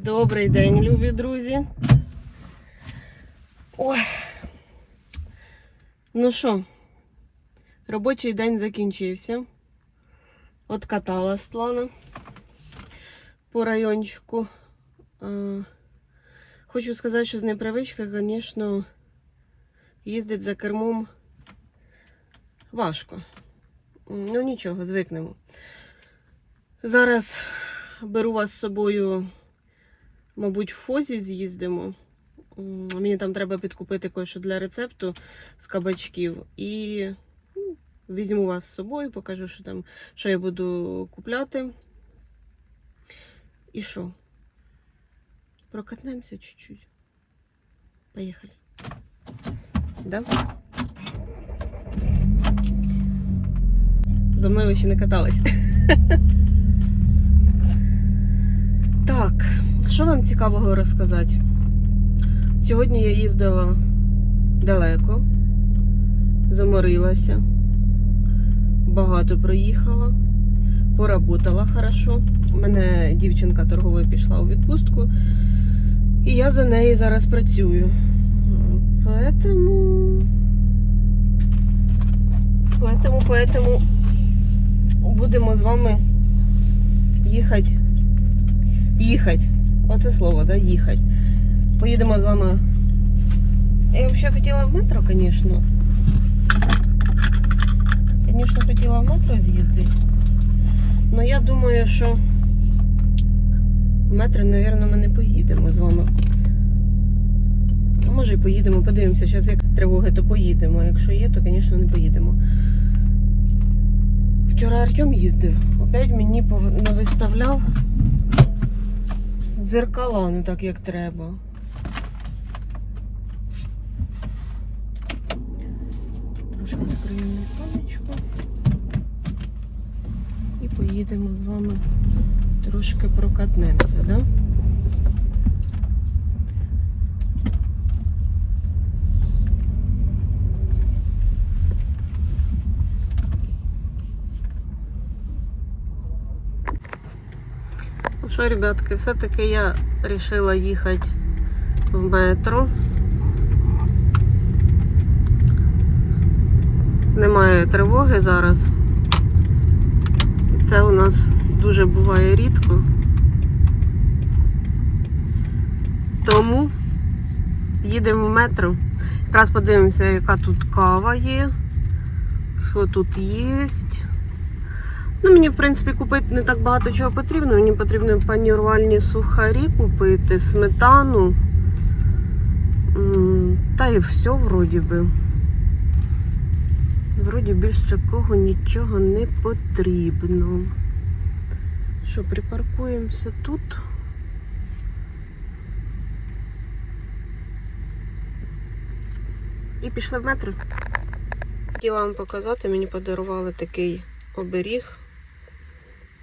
Добрий день, любі друзі. Ой. Ну що, робочий день закінчився. Откатала Стлана по райончику. Е, Хочу сказати, що з непривички, звісно, їздить за кермом важко. Ну нічого, звикнемо. Зараз беру вас з собою, мабуть, в Фозі з'їздимо. Мені там треба підкупити кое-що для рецепту з кабачків. І ну, візьму вас з собою, покажу, що там, що я буду купляти. І що? Прокатнемося чуть-чуть. Поїхали. Да? За мною ви ще не катались. Так, що вам цікавого розказати? Сьогодні я їздила далеко, заморилася, багато проїхала, поработала хорошо. У мене дівчинка торговою пішла у відпустку, і я за неї зараз працюю. Поэтому... Поэтому, поэтому будемо з вами їхати. Їхати. Оце слово, да? Їхати. Поїдемо з вами. Я взагалі хотіла в метро, звісно. Звісно, хотіла в метро з'їздити. Але я думаю, що в метро, мабуть, ми не поїдемо з вами. А може і поїдемо, подивимося. Зараз як тривоги, то поїдемо. Якщо є, то, звісно, не поїдемо. Вчора Артем їздив. Опять мені пов- навиставляв зеркала ну так, як треба. Трошки відкриємо тонечку. І поїдемо з вами трошки прокатнемося, да? Що, ребятки, все-таки я вирішила їхати в метро. Немає тривоги зараз. Це у нас дуже буває рідко. Тому їдемо в метро. Якраз подивимося, яка тут кава є, що тут є. Ну, мені, в принципі, купити не так багато чого потрібно. Мені потрібно панірувальні сухарі купити, сметану. Та і все вроді би. Вроді більш такого нічого не потрібно. Що, припаркуємося тут? І пішли в метро. Хотіла вам показати, мені подарували такий оберіг.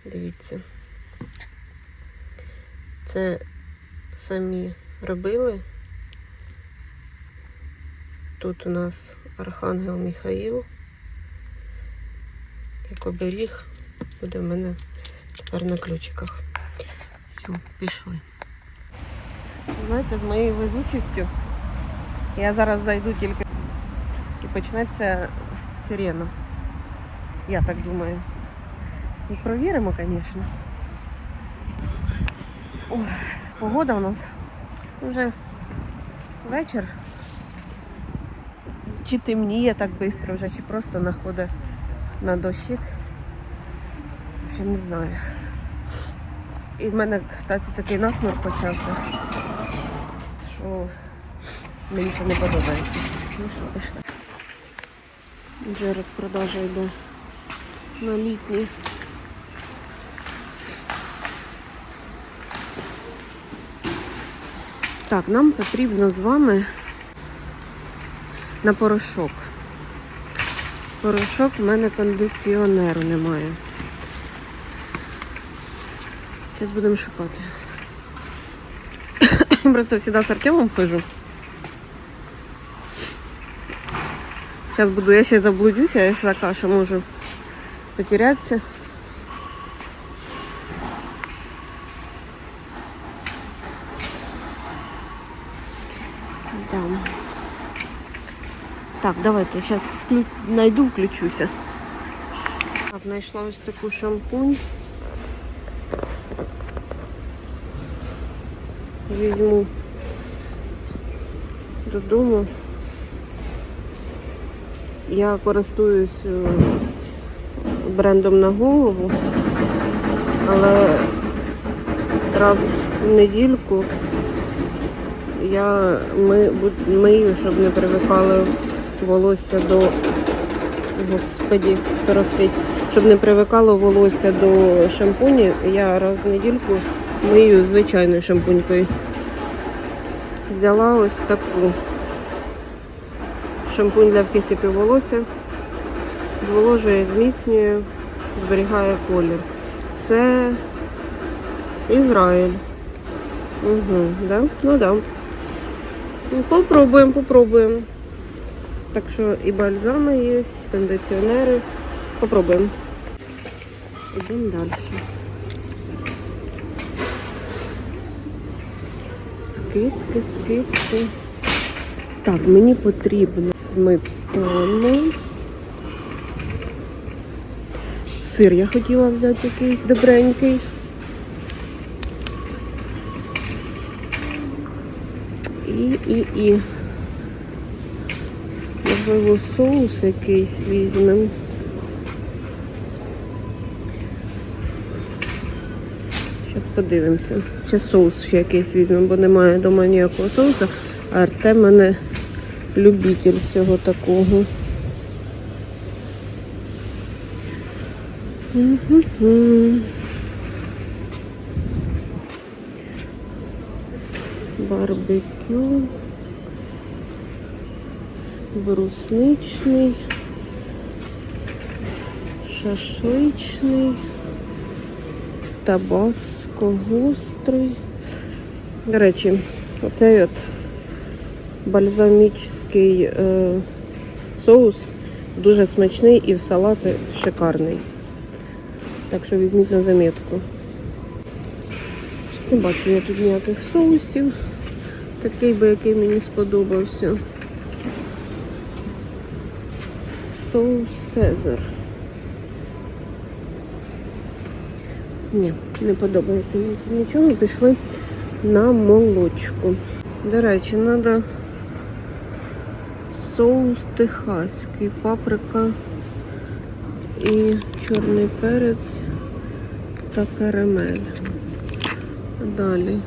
Дивіться. Це самі робили. Тут у нас Архангел Міхаїл. Як оберіг буде в мене тепер на ключиках. Все, пішли. Знаєте, з моєю везучістю я зараз зайду тільки і почнеться сирена. Я так думаю. І провіримо, звісно. Ой, погода у нас вже вечір. Чи темніє так швидко вже, чи просто находить на дощик. Ще не знаю. І в мене, кстати, такий насморк почався, що мені це не подобається. Ну що, пішли. Вже розпродажа йде на літні. Так, нам потрібно з вами на порошок. Порошок в мене кондиціонеру немає. Зараз будемо шукати. Просто завжди з Артемом хожу. Зараз буду, я ще заблудюся, я ж така, що можу потерятися. Да. Так, давайте, зараз вклю... найду, включуся. Так, знайшла ось таку шампунь. Візьму додому. Я користуюсь е, брендом на голову, але раз в недільку я ми, мию, щоб не привикало волосся до господі, торохтить. Щоб не привикало волосся до шампуні, я раз в недільку мию звичайною шампунькою. Взяла ось таку шампунь для всіх типів волосся. Зволожує, зміцнює, зберігає колір. Це Ізраїль. Угу, да? Ну да. Ну, Попробуємо, попробуємо. Так що і бальзами є, кондиціонери. Попробуємо. Йдемо далі. Скидки, скидки. Так, мені потрібно сметану. Сир я хотіла взяти якийсь добренький. І, і, і. Можливо, соус якийсь візьмемо. Зараз подивимося. Зараз соус ще якийсь візьмемо, бо немає вдома ніякого соусу. А Артем мене любитель всього такого. Барбекю. Брусничний. Шашличний. Табаско гострий. До речі, оцей от бальзамічний е, соус дуже смачний і в салати шикарний. Так що візьміть на замітку. Не бачу я тут ніяких соусів. Такий би, який мені сподобався. Соус Цезар. Ні, не подобається нічого. Пішли на молочку. До речі, треба соус техаський, паприка і чорний перець та карамель. Далі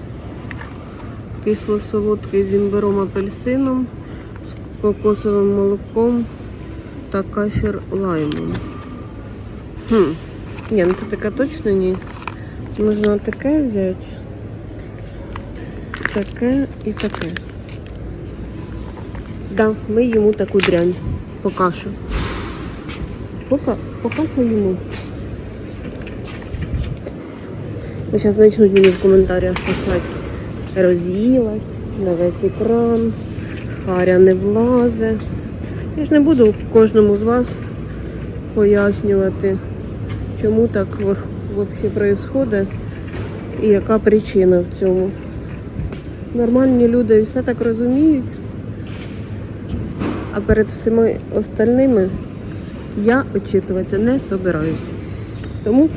кисло-солодкий з імбиром апельсином, з кокосовим молоком та кафір лаймом. Хм. Ні, ну це таке точно ні. Це Можна таке взяти. Таке і таке. Да, ми йому таку дрянь. Поки що. Поки, поки йому. Ви зараз почнуть мені в коментарях писати. Роз'їлась на весь екран, Харя не влазе. Я ж не буду кожному з вас пояснювати, чому так взагалі відбувається і яка причина в цьому. Нормальні люди все так розуміють, а перед всіма остальними я очитуватися не собираюсь. Тому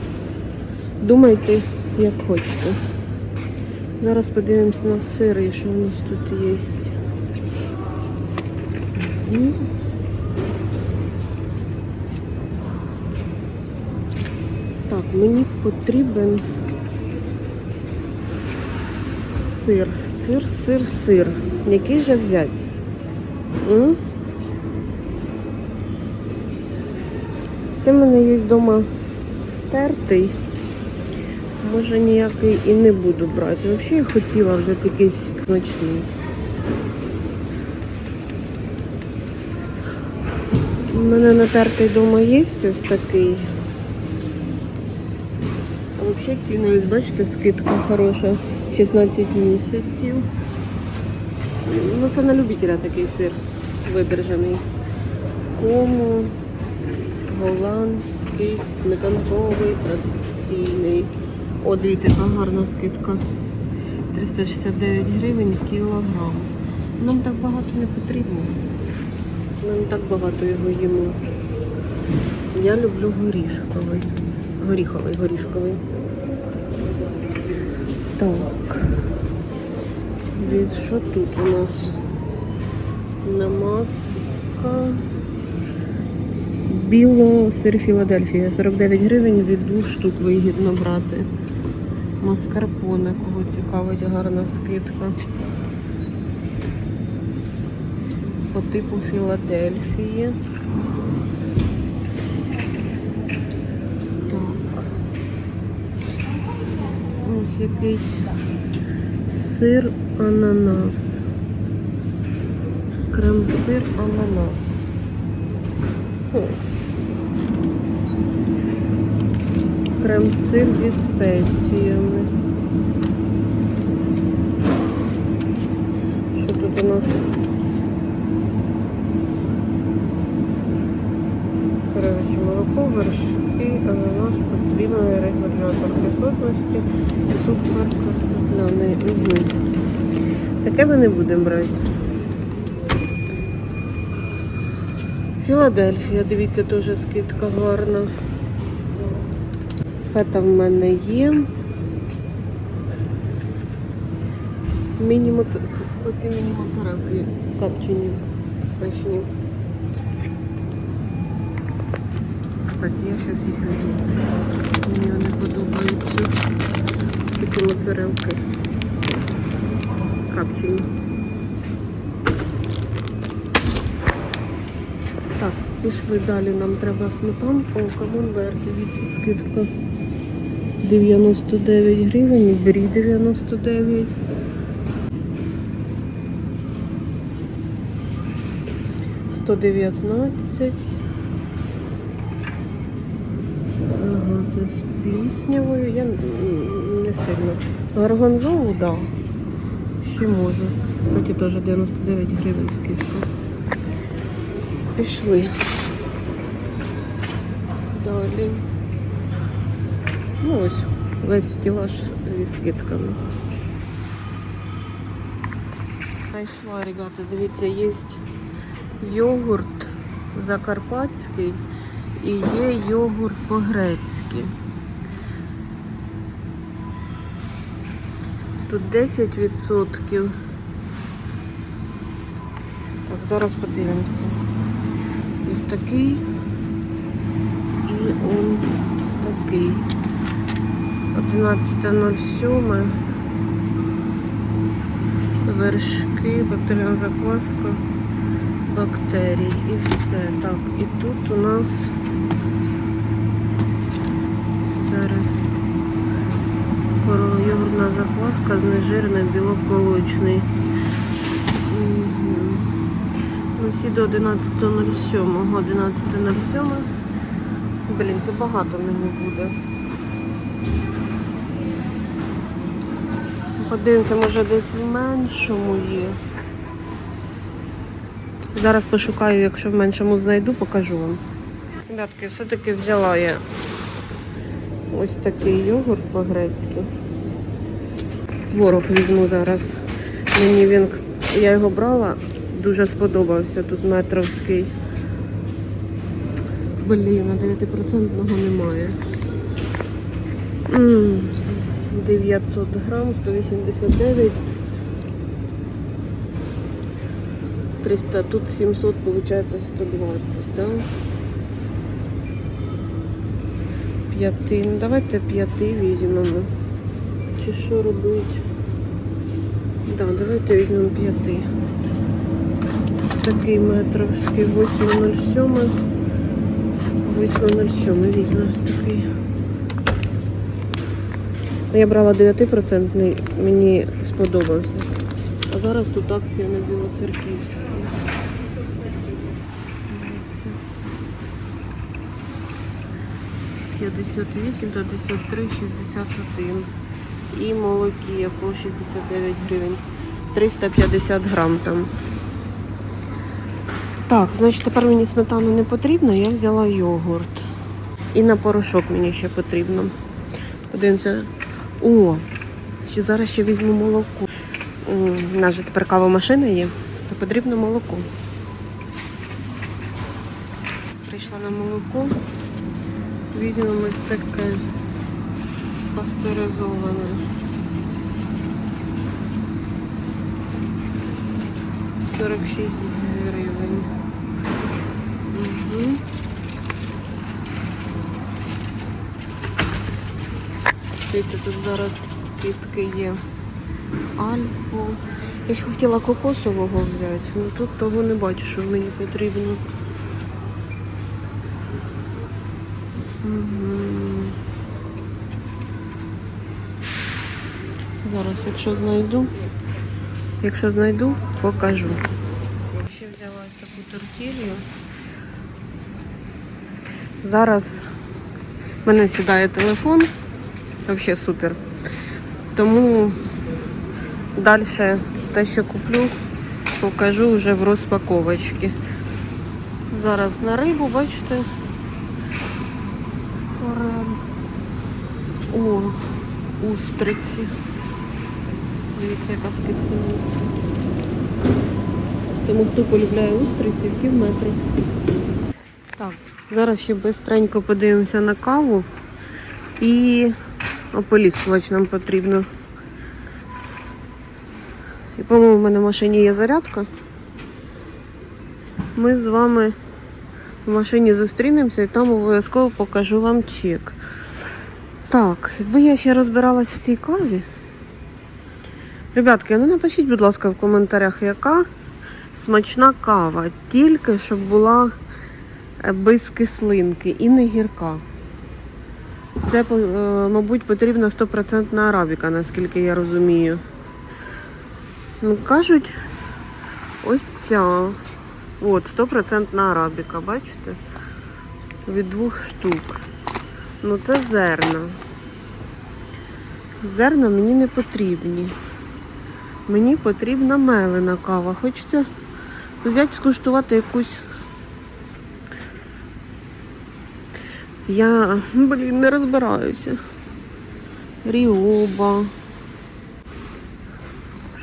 думайте, як хочете. Зараз подивимося на сири, що у нас тут є. Мгм. Так, мені потрібен сир. Сир, сир, сир. Який же взяти? Ти в мене є вдома тертий. Може ніякий і не буду брати. Взагалі я хотіла взяти якийсь смачний. У мене натертий вдома є ось такий. Взагалі ось бачите, скидка хороша. 16 місяців. Ну це на любителя такий сир видержаний. Кому, голландський, сметанковий, традиційний. О, дивіться, яка гарна скидка. 369 гривень кілограм. Нам так багато не потрібно. Не так багато його їмо. Я люблю горішковий. Горіховий, горішковий. Так. Що тут у нас? Намазка. Біло сир Філадельфія. 49 гривень від двох штук вигідно брати. Маскарпоне, кого цікавить, гарна скидка. По типу Філадельфії. Так. Ось якийсь сир ананас. Крем-сир ананас. Крем-сир зі спеціями. Що тут у нас? Коротше, молоко, вершки, ананас, потрібний регулятор кислотності, цукор картопляний. Угу. Таке ми не будемо брати. Філадельфія, дивіться, теж скидка гарна. Фета в мене є. Міні-моц... Оці міні-моцарелки копчені, смачні. Кстати, я зараз їх візьму. Мені вони подобаються. Такі моцарелки. Копчені. Так, пішли далі. Нам треба сметанку, камамбер, дивіться, скидка 99 гривень, брі 99. Сто дев'ятнадцять. Це з пліснявою. Я сильно. Горгонзолу, да. Ще можу. Кстати, теж 99 гривень скидка. Пішли. Далі. Ну ось, весь стілаж зі скидками. Знайшла, ребята, дивіться, є йогурт закарпатський і є йогурт по-грецьки. Тут 10%. Так, зараз подивимося. Ось такий і он такий. 11.07. Вершки, бактеріальна закваска, бактерій і все. Так, і тут у нас зараз йогуртна закваска, знежирний білок молочний. Всі до 11.07. 11.07. Блін, це багато мені буде. Подивимося, може десь в меншому є. Зараз пошукаю, якщо в меншому знайду, покажу вам. Ребятки, все-таки взяла я ось такий йогурт по-грецьки. Творог візьму зараз. Мені він, я його брала, дуже сподобався. Тут метровський. Блін, а 9% немає. М, 900 грам, 189. 300, тут 700, получается 120, да? П'яти, ну давайте п'яти візьмемо. Чи що робити? Да, давайте візьмемо п'яти. Такий метровський 807. 807 візьмемо такий. Я брала 9%, мені сподобався. А зараз тут акція на Білоцерківській. Дивіться. 58, 53, 61. І молокі по 69 гривень. 350 грам там. Так, значить тепер мені сметану не потрібно, я взяла йогурт. І на порошок мені ще потрібно. Подивимося. О, ще зараз ще візьму молоко. У нас же тепер кавомашина є. то потрібно молоко. Прийшла на молоко. Візьмемо ось таке пастеризоване. Сорок шість гривень. Угу. Дивіться, тут зараз скидки є. Альфу. Я ще хотіла кокосового взяти, але тут того не бачу, що мені потрібно. Мгм. Зараз, якщо знайду, якщо знайду, покажу. Ще взяла ось таку тортілью. Зараз в мене сідає телефон. Взагалі супер. Тому далі те, що куплю, покажу вже в розпаковочці. Зараз на рибу, бачите. Форель. О, устриці. Дивіться, яка скидка на устриці. Тому хто полюбляє устриці, всі в метро. Так, зараз ще бистренько подивимося на каву. І ополіскувач нам потрібно. І, по-моєму, в мене в машині є зарядка. Ми з вами в машині зустрінемося і там обов'язково покажу вам чек. Так, якби я ще розбиралась в цій каві. Ребятки, ну напишіть, будь ласка, в коментарях, яка смачна кава, тільки щоб була е, без кислинки і не гірка. Це, е, мабуть, потрібна 100% арабіка, наскільки я розумію. Ну, кажуть, ось ця. От, 100% арабіка, бачите? Від двох штук. Ну це зерна. Зерна мені не потрібні. Мені потрібна мелена кава. Хочеться взяти скуштувати якусь. Я, блін, не розбираюся. Ріоба.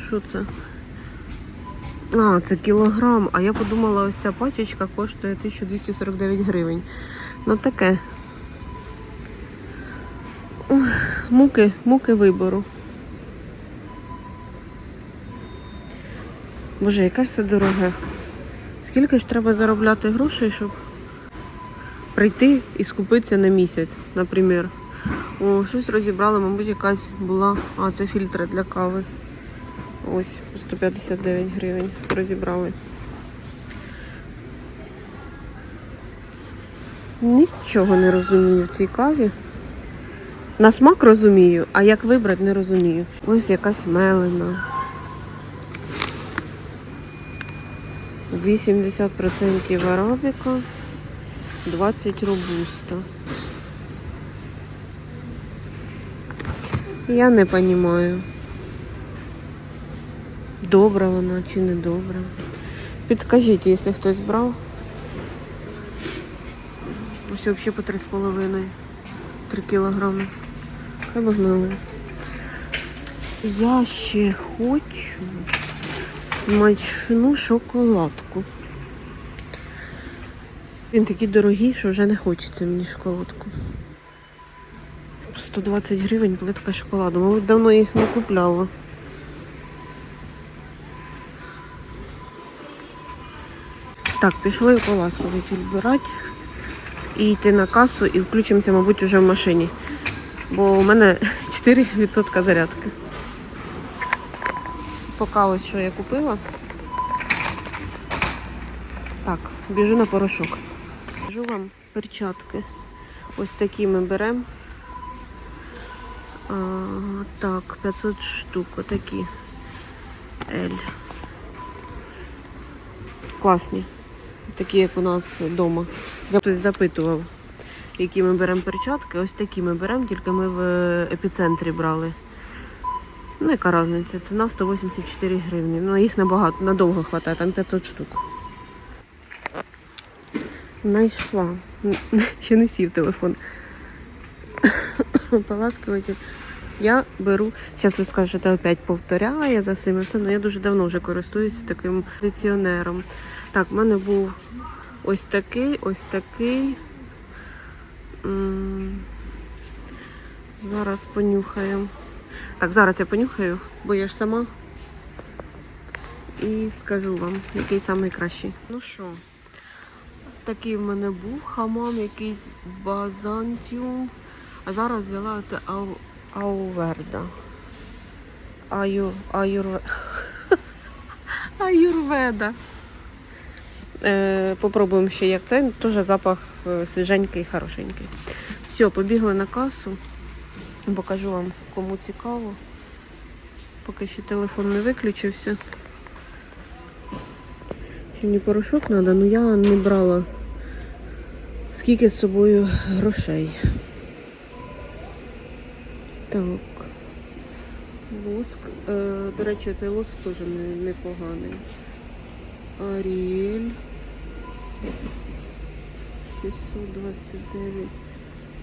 Що це? А, це кілограм. А я подумала, ось ця пачечка коштує 1249 гривень. Ну таке. Муки, муки вибору. Боже, яке все дороге. Скільки ж треба заробляти грошей, щоб прийти і скупитися на місяць, наприклад. О, щось розібрали, мабуть, якась була. А, це фільтри для кави. Ось, 159 гривень розібрали. Нічого не розумію в цій каві. На смак розумію, а як вибрати не розумію. Ось якась мелена. 80% арабіка, 20 робуста. Я не розумію. Добра вона чи не добра. Підскажіть, якщо хтось брав. Ось взагалі по 3,5. 3 кілограми. Хай би гнали. Я ще хочу смачну шоколадку. Він такий дорогий, що вже не хочеться мені шоколадку. 120 гривень плитка шоколаду. Мабуть, давно їх не купляла. Так, пішли ополаскувати відбирати і йти на касу і включимося, мабуть, уже в машині. Бо у мене 4% зарядки. Поки ось що я купила. Так, біжу на порошок. Біжу вам перчатки. Ось такі ми беремо. Так, 500 штук, отакі. L. Класні. Такі, як у нас вдома. Я хтось запитував, які ми беремо перчатки. Ось такі ми беремо, тільки ми в епіцентрі брали. Ну, яка різниця? Ціна 184 гривні. Ну, їх набагато, надовго вистачає, там 500 штук. Найшла. Ще не сів телефон. Поласкиватель Я беру, зараз ви скажете, опять повторяє за цим і все, але я дуже давно вже користуюся таким кондиціонером. Так, в мене був ось такий, ось такий. Зараз понюхаю. Так, зараз я понюхаю, бо я ж сама. І скажу вам, який найкращий. Ну що, такий в мене був хамам, якийсь базантіум. А зараз взяла оце ау, ауверда. Аю, аюрве... Аюрведа. Е, попробуємо ще як це. Теж запах е, свіженький, хорошенький. Все, побігли на касу. Покажу вам, кому цікаво. Поки ще телефон не виключився. Мені порошок треба, але я не брала скільки з собою грошей. Так. Воск. Е, до речі, цей воск теж не, непоганий. Аріель. 629.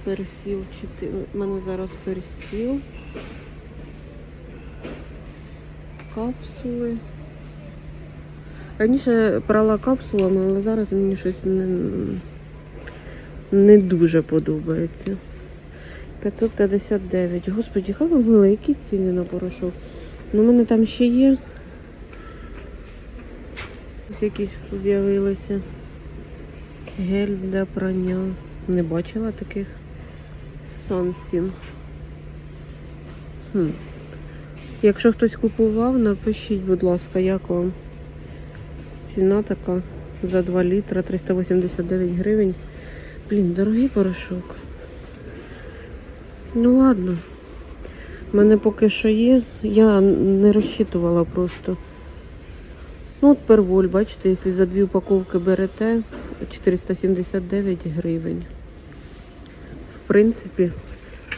Персіл 4. У мене зараз персіл. Капсули. Раніше брала капсулами, але зараз мені щось не, не дуже подобається. 559. Господі, хай ви мили, які ціни на порошок? Ну, у мене там ще є. Ось якісь з'явилися. Гель для прання. Не бачила таких. Сонсін. Хм. Якщо хтось купував, напишіть, будь ласка, як вам. Ціна така за 2 літра 389 гривень. Блін, дорогий порошок. Ну ладно. У мене поки що є. Я не розчитувала просто. Ну, от перволь, бачите, якщо за дві упаковки берете 479 гривень. В принципі,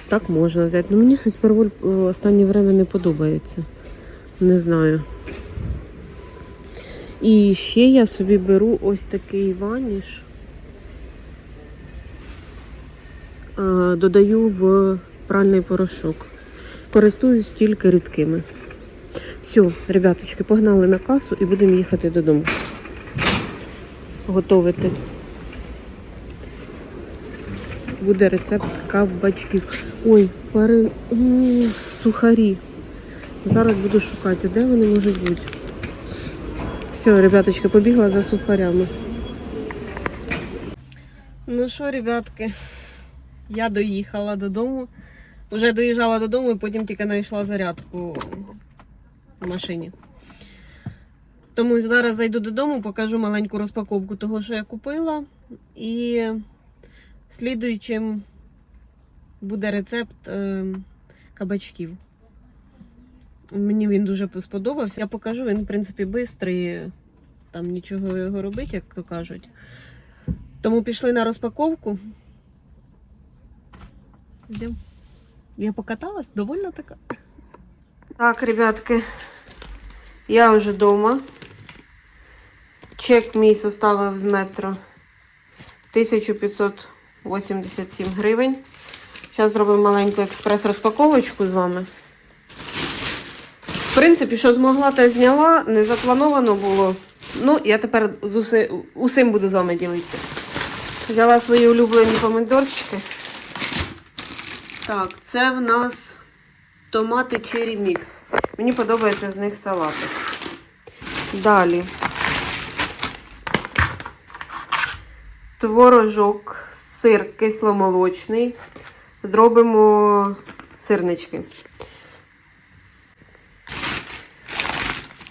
так можна взяти. Ну мені щось перволь е, останнє время не подобається. Не знаю. І ще я собі беру ось такий ваніш. Додаю в пральний порошок. Користуюсь тільки рідкими. Все, ребяточки, погнали на касу і будемо їхати додому. Готовити. Буде рецепт кабачків. Ой, пари... М, сухарі. Зараз буду шукати, де вони можуть бути. Все, ребяточки, побігла за сухарями. Ну що, ребятки, я доїхала додому. Вже доїжджала додому і потім тільки знайшла зарядку в машині. Тому зараз зайду додому, покажу маленьку розпаковку того, що я купила. І слідуючим буде рецепт е, кабачків. Мені він дуже сподобався. Я покажу, він, в принципі, швидкий, там нічого його робити, як то кажуть. Тому пішли на розпаковку. Йдемо. Я покаталась, довольно така. Так, ребятки, я вже вдома. Чек мій составив з метро 1587 гривень. Зараз зробимо маленьку експрес-розпаковочку з вами. В принципі, що змогла, те зняла, не заплановано було. Ну, я тепер з уси, усім буду з вами ділитися. Взяла свої улюблені помидорчики. Так, це в нас томати Cherry Mix. Мені подобається з них салати. Далі. Творожок, сир кисломолочний. Зробимо сирнички.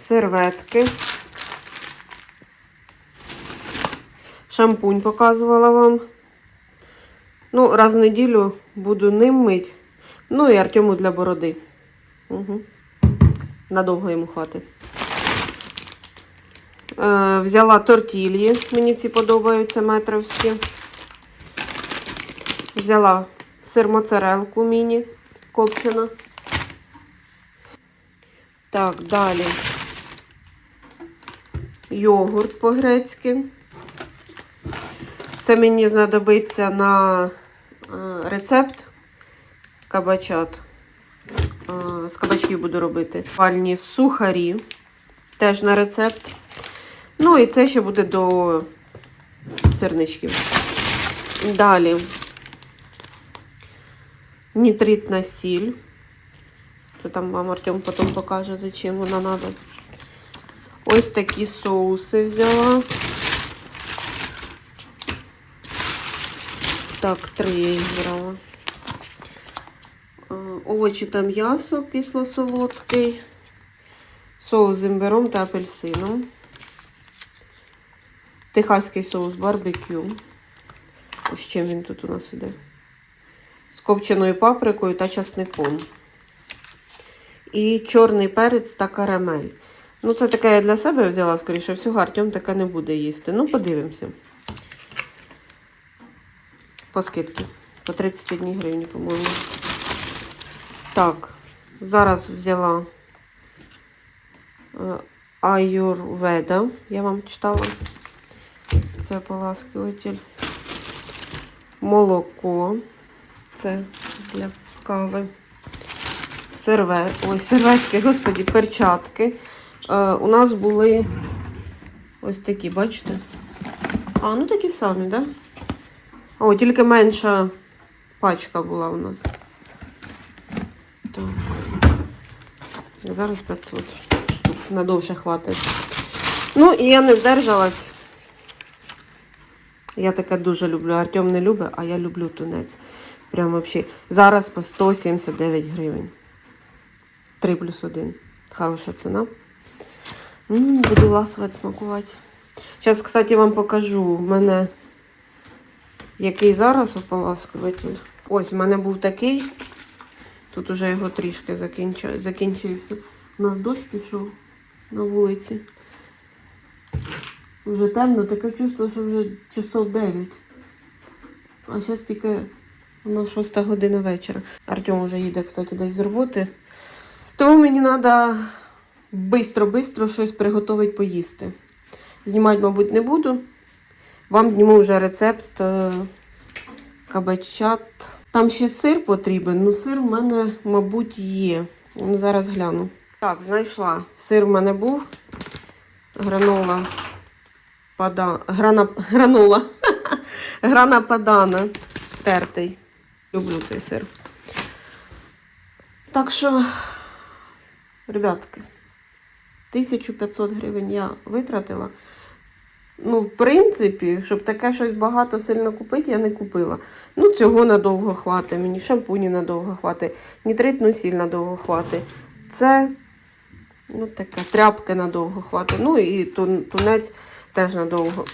Серветки. Шампунь показувала вам. Ну, раз в неділю буду ним мить. Ну і Артему для бороди. Угу. Надовго йому хватить. Е, взяла тортільї, мені ці подобаються метровські. Взяла сир моцарелку міні копчена. Так, далі. Йогурт по-грецьки. Це мені знадобиться на е, рецепт кабачат. е, з кабачків буду робити. Пальні сухарі. Теж на рецепт. Ну і це ще буде до сирничків. Далі. Нітритна сіль. Це там вам Артем потім покаже, зачем вона треба. Ось такі соуси взяла. Так, три я їх брала. Е, Овочі та м'ясо кисло-солодкий. Соус з імбиром та апельсином. Техаський соус барбекю. Ось чим він тут у нас іде. З копченою паприкою та часником. І чорний перець та карамель. Ну, це таке я для себе взяла, скоріше всього, Артем таке не буде їсти. Ну, подивимося. По скидці. По 31 гривні, по-моєму. Так, зараз взяла е, Аюрведа. Я вам читала. Це ополаскуватель. Молоко. Це для кави. Сервет. Ой, серветки, господі, перчатки. Е, у нас були ось такі, бачите? А, ну такі самі, так? Да? О, тільки менша пачка була у нас. Так. Зараз 500 штук. Надовше хватить. Ну, і я не здержалась. Я таке дуже люблю. Артем не любить, а я люблю тунець. Прям вообще. Зараз по 179 гривень. 3 плюс 1. Хороша ціна. М, буду ласувати, смакувати. Зараз, кстати, вам покажу. У мене який зараз ополаскуватель. Ось, у мене був такий. Тут уже його трішки закінчився. У нас дощ пішов на вулиці. Вже темно, таке чувство, що вже часов 9. А зараз тільки воно 6 година вечора. Артем вже їде, кстати, десь з роботи. Тому мені треба швидко-швидко щось приготувати поїсти. Знімати, мабуть, не буду. Вам зніму вже рецепт е, кабачат. Там ще сир потрібен, ну сир в мене, мабуть, є. Ну, зараз гляну. Так, знайшла. Сир в мене був. Гранола. Пада... Грана... Гранола. Грана падана. Тертий. Люблю цей сир. Так що, ребятки, 1500 гривень я витратила. Ну, в принципі, щоб таке щось багато сильно купити, я не купила. Ну, цього надовго хватить, мені шампуні надовго хватить, нітритну сіль надовго хватить. Це, ну, таке, тряпки надовго хватить. Ну і тунець теж надовго.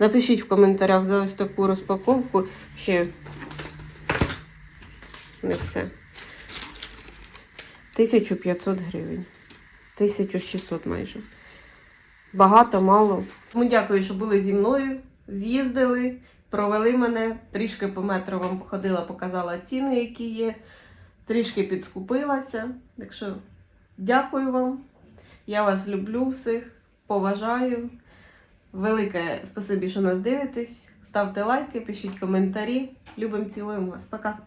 Напишіть в коментарях за ось таку розпаковку. Ще не все. 1500 гривень. 1600 майже. Багато, мало. Тому дякую, що були зі мною. З'їздили, провели мене, трішки по метро вам походила, показала ціни, які є. Трішки підскупилася. Так що дякую вам. Я вас люблю всіх, поважаю. Велике спасибі, що нас дивитесь. Ставте лайки, пишіть коментарі. Любимо, цілуємо вас. Пока.